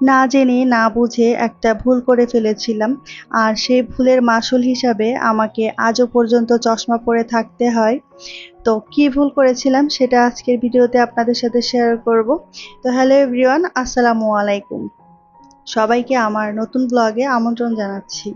না জেনে, না বুঝে একটা ভুল করে ফেলেছিলাম। আর সেই ভুলের মাসুল হিসাবে আমাকে আজও পর্যন্ত চশমা পরে থাকতে হয়। তো কি ভুল করেছিলাম সেটা আজকের ভিডিওতে আপনাদের সাথে শেয়ার করব। তো হ্যালো এভরিওয়ান আসসালামু আলাইকুম। সবাইকে আমার নতুন ব্লগে আমন্ত্রণ জানাচ্ছি।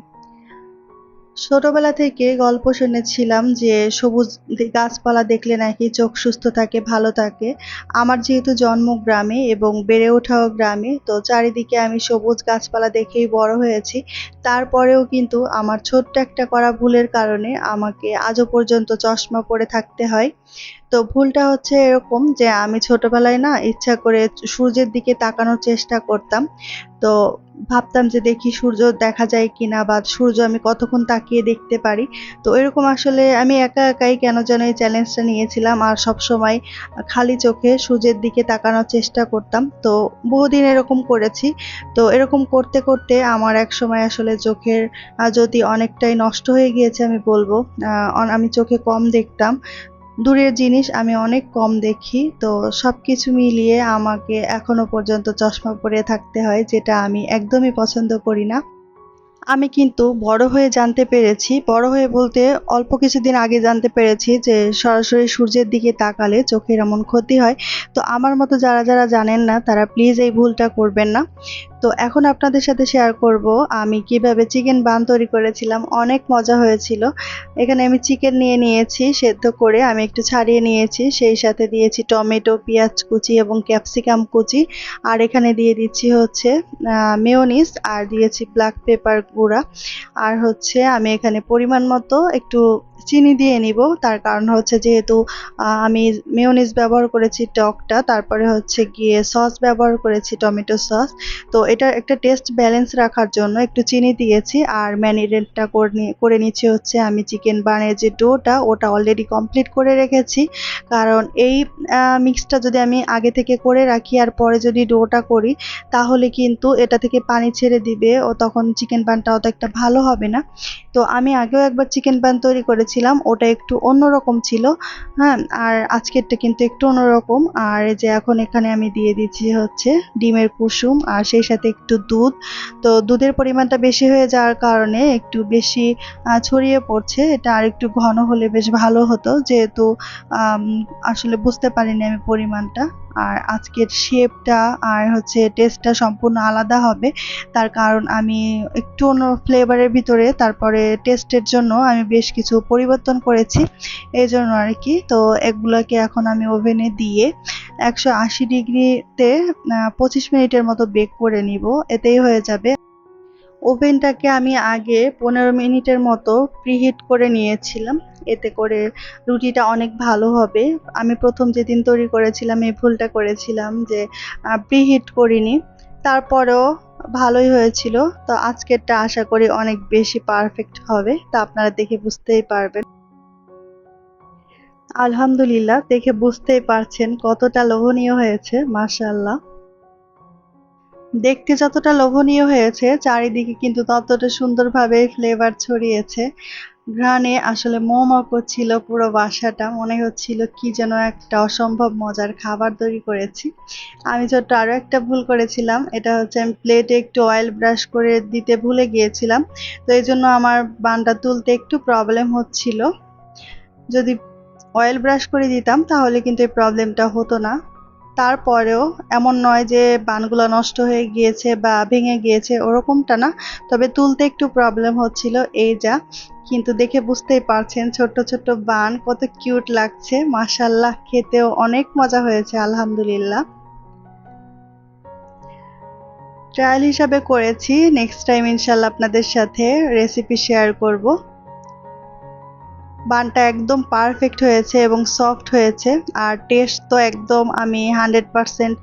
ছোটবেলা থেকে গল্প শুনেছিলাম যে সবুজ গাছপালা দেখলে নাকি চোখ সুস্থ থাকে, ভালো থাকে। আমার যেহেতু জন্ম গ্রামে এবং বেড়ে ওঠাও গ্রামে, তো চারিদিকে আমি সবুজ গাছপালা দেখেই বড় হয়েছি। তারপরেও কিন্তু আমার ছোট্ট একটা করা ভুলের কারণে আমাকে আজও পর্যন্ত চশমা পরে থাকতে হয়। তো ভুলটা হচ্ছে এরকম যে আমি ছোটবেলায় না ইচ্ছা করে সূর্যের দিকে তাকানোর চেষ্টা করতাম। তো ভাবতাম যে দেখি সূর্য দেখা যায় কিনা বা সূর্য আমি কতক্ষণ তাকিয়ে দেখতে পারি। তো এরকম আসলে আমি একা একাই কেন যেন এই চ্যালেঞ্জটা নিয়েছিলাম আর সব সময় খালি চোখে সূর্যের দিকে তাকানোর চেষ্টা করতাম। তো বহুদিন এরকম করেছি। তো এরকম করতে করতে আমার এক সময় আসলে চোখের যদি অনেকটাই নষ্ট হয়ে গিয়েছে আমি বলব। আমি চোখে কম দেখতাম। দূরের জিনিস আমি অনেক কম দেখি, তো সব কিছু মিলিয়ে আমাকে এখনও পর্যন্ত চশমা পরে থাকতে হয়, যেটা আমি একদমই পছন্দ করি না। আমি কিন্তু বড় হয়ে জানতে পেরেছি, বড় হয়ে বলতে অল্প কিছুদিন আগে জানতে পেরেছি যে সরাসরি সূর্যের দিকে তাকালে চোখের এমন ক্ষতি হয়, তো আমার মতো যারা যারা জানেন না, তারা প্লিজ এই ভুলটা করবেন না। তো এখন আপনাদের সাথে শেয়ার করব আমি কীভাবে চিকেন বান তৈরি করেছিলাম, অনেক মজা হয়েছিল। এখানে আমি চিকেন নিয়ে নিয়েছি, সেদ্ধ করে আমি একটু ছাড়িয়ে নিয়েছি, সেই সাথে দিয়েছি টমেটো, পেঁয়াজ কুচি এবং ক্যাপসিকাম কুচি। আর এখানে দিয়ে দিচ্ছি হচ্ছে মেয়োনিজ আর দিয়েছি ব্ল্যাক পেপার গুঁড়া। আর হচ্ছে আমি এখানে পরিমাণ মতো একটু চিনি দিয়ে নিব, তার কারণ হচ্ছে যেহেতু আমি মেয়োনিজ ব্যবহার করেছি টকটা, তারপরে হচ্ছে গিয়ে সস ব্যবহার করেছি টমেটো সস তো এটা একটা টেস্ট ব্যালেন্স রাখার জন্য একটু চিনি দিয়েছি, আর ম্যারিনেটটা করে নিচ্ছি হচ্ছে আমি চিকেন বানের যে ডোটা, ওটা অলরেডি কমপ্লিট করে রেখেছি। কারণ এই মিক্সটা যদি আমি আগে থেকে করে রাখি আর পরে যদি ডোটা করি, তাহলে কিন্তু এটা থেকে পানি ছেড়ে দিবে, ও তখন চিকেন বানটা অত একটা ভালো হবে না। তো আমি আগেও একবার চিকেন বান তৈরি করেছিলাম, ওটা একটু অন্যরকম ছিল হ্যাঁ আর আজকেরটা কিন্তু একটু অন্যরকম। আর যে এখন এখানে আমি দিয়ে দিচ্ছি হচ্ছে ডিমের কুসুম, আর সেই সাথে একটু দুধ। তো দুধের পরিমাণটা বেশি হয়ে যাওয়ার কারণে একটু বেশি ছড়িয়ে পড়ছে। এটা আর একটু ঘন হলে বেশ ভালো হতো। যেহেতু আসলে বুঝতে পারিনি আমি পরিমাণটা। আর আজকের শেপটা আর হচ্ছে টেস্টটা সম্পূর্ণ আলাদা হবে। তার কারণ আমি একটু অন্য ফ্লেভারের ভিতরে, তারপরে টেস্টের জন্য আমি বেশ কিছু পরিবর্তন করেছি। এই জন্য আর কি তো এগুলোকে এখন আমি ওভেনে দিয়ে একশো আশি ডিগ্রিতে পঁচিশ মিনিটের মতো বেক করে নিব, এতেই হয়ে যাবে। ওভেনটাকে আমি আগে পনেরো মিনিটের মতো প্রিহিট করে নিয়েছিলাম, এতে করে রুটিটা অনেক ভালো হবে। আমি প্রথম যেদিন তৈরি করেছিলাম, এই ভুলটা করেছিলাম যে প্রিহিট করিনি। তারপরেও ভালোই হয়েছিল। তো আজকেরটা আশা করি অনেক বেশি পারফেক্ট হবে। তা আপনারা দেখে বুঝতেই পারবেন। আলহামদুলিল্লাহ, দেখে বুঝতেই পারছেন কতটা লোভনীয় হয়েছে মাশাল্লাহ দেখতে যতটা লোভনীয় হয়েছে, চারিদিকে কিন্তু ততটা সুন্দরভাবে ফ্লেভার ছড়িয়েছে। ঘ্রাণে আসলে মোমো করছিল পুরো বাসাটা, মনে হচ্ছিল কি যেন একটা অসম্ভব মজার খাবার তৈরি করেছি। আমি ছোট্ট আরও একটা ভুল করেছিলাম, এটা হচ্ছে আমি প্লেটে একটু অয়েল ব্রাশ করে দিতে ভুলে গিয়েছিলাম, তো এই জন্য আমার বানটা তুলতে একটু প্রবলেম হচ্ছিল। যদি অয়েল ব্রাশ করে দিতাম, তাহলে কিন্তু এই প্রবলেমটা হতো না। তারপরেও এমন নয় যে বানগুলো নষ্ট হয়ে গিয়েছে বা ভেঙে গিয়েছে, ওরকমটা না। তবে তুলতে একটু প্রবলেম হচ্ছিল এই যা। কিন্তু দেখে বুঝতেই পারছেন ছোট্ট ছোট্ট বান কত কিউট লাগছে। মাসাল্লাহ খেতেও অনেক মজা হয়েছে, আলহামদুলিল্লাহ। ট্রায়াল হিসাবে করেছি। নেক্সট টাইম ইনশাল্লাহ আপনাদের সাথে রেসিপি শেয়ার করব। বানটা একদম পারফেক্ট হয়েছে এবং সফট হয়েছে। আর টেস্ট তো একদম আমি হান্ড্রেড পারসেন্ট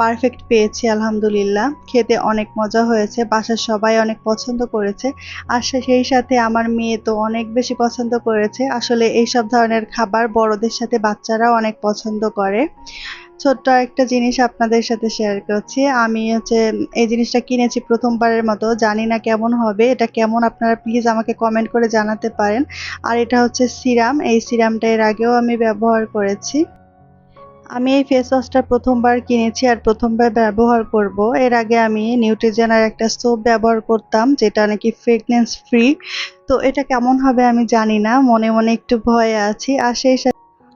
পারফেক্ট পেয়েছি, আলহামদুলিল্লাহ। খেতে অনেক মজা হয়েছে, বাসার সবাই অনেক পছন্দ করেছে। আর সেই সাথে আমার মেয়ে তো অনেক বেশি পছন্দ করেছে। আসলে এই সব ধরনের খাবার বড়দের সাথে বাচ্চারাও অনেক পছন্দ করে। ছোট্ট একটা জিনিস আপনাদের সাথে শেয়ার করছি। আমি হচ্ছে এই জিনিসটা কিনেছি প্রথমবারের মতো, জানি না কেমন হবে, এটা কেমন আপনারা প্লিজ আমাকে কমেন্ট করে জানাতে পারেন। আর এটা হচ্ছে সিরাম, এই সিরামটা এর আগেও আমি ব্যবহার করেছি। আমি এই ফেস ওয়াশটা প্রথমবার কিনেছি আর প্রথমবার ব্যবহার করব। এর আগে আমি নিউট্রিজেনার একটা সোপ ব্যবহার করতাম, যেটা নাকি ফ্রেগনেন্স ফ্রি তো এটা কেমন হবে আমি জানি না, মনে মনে একটু ভয়ে আছি। আর সেই